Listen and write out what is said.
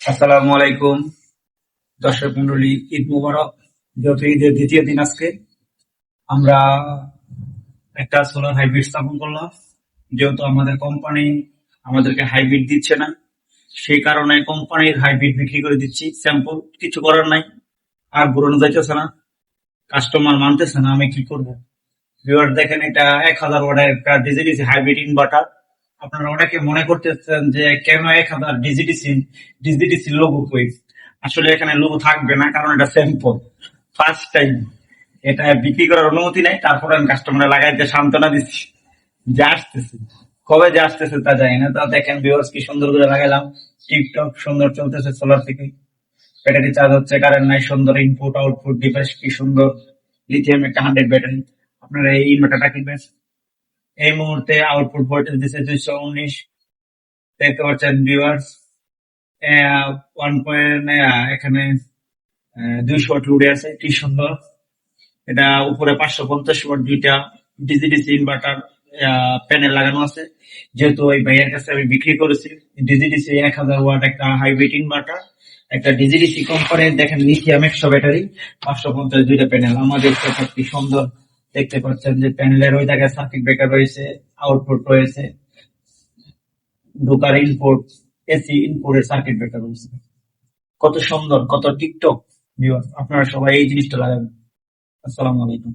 আসসালামু আলাইকুম, দর্শক মন্ডলী ঈদ মুবারক, যেহেতু ঈদের দ্বিতীয় দিন আজকে, আমরা একটা সোলার হাইব্রিড স্থাপন করলাম। যেহেতু আমাদের কোম্পানি আমাদেরকে হাইব্রিড দিচ্ছে না, সেই কারণে কোম্পানির হাইব্রিড বিক্রি করে দিচ্ছি। স্যাম্পল কিছু করার নাই, আর ঘুরানো যাইতেছে না কাস্টমার মানতেছে না, আমি কি করব? ভিউয়ার দেখেন, এটা এক হাজার ওয়াটের একটা ডিজিডিসি হাইব্রিড ইনভার্টার আপনারা অনেকে মনে করতেছেন যে কেন এক হাজার ডিজিডিসি লোগো কই? আসলে এখানে লোগো থাকবে না, কারণ এটা স্যাম্পল ফার্স্ট টাইম এটা বিক্রি করার অনুমতি নাই, তারপরে আমি কাস্টমার লাগাইতে সান্ত্বনা দিচ্ছি যে আসতেছে। কবে যে আসতেছে তা জানি না। তা দেখেন ভিউয়ার্স কি সুন্দর করে লাগাইলাম টিকটক সুন্দর চলতেছে সোলার থেকে। ব্যাটারি চার্জ হচ্ছে কারেন্ট নাই, সুন্দর ইনপুট আউটপুট ডিভাইস কি সুন্দর। লিথিয়াম একটা হান্ড্রেড ব্যাটারি আপনারা এই ইনভার্টারটা কিনবেন। এই মুহূর্তে আউটপুট ভোল্টেজ দিচ্ছে দুইশো উনিশ দেখতে পাচ্ছেন ভিউয়ার্স। ওয়ান পয়েন্ট এখানে দুইশো ওয়াট লোডে আছে, কি সুন্দর। এটা উপরে পাঁচশো পঞ্চাশ ওয়াট দুইটা ডিজিডিসি ইনভার্টার প্যানেল লাগানো আছে। যেহেতু ওই ভাইয়ের কাছে আমি বিক্রি করেছি ডিজিডিসি এক হাজার ওয়াট একটা হাইব্রিড ইনভার্টার একটা ডিজিডিসি কোম্পানির দেখেন লিথিয়াম একশো ব্যাটারি পাঁচশো পঞ্চাশ দুইটা প্যানেল আমাদের কি সুন্দর। দেখতে পাচ্ছেন যে প্যানেলের ওই জায়গায় সার্কিট ব্রেকার রয়েছে আউটপুট রয়েছে, ঢোকার ইনপুট এসি ইনপুটের সার্কিট ব্রেকার রয়েছে। কত সুন্দর, কত টিকটক ভিউয়ার্স আপনারা সবাই এই জিনিসটা লাগাবেন। আসসালামু আলাইকুম।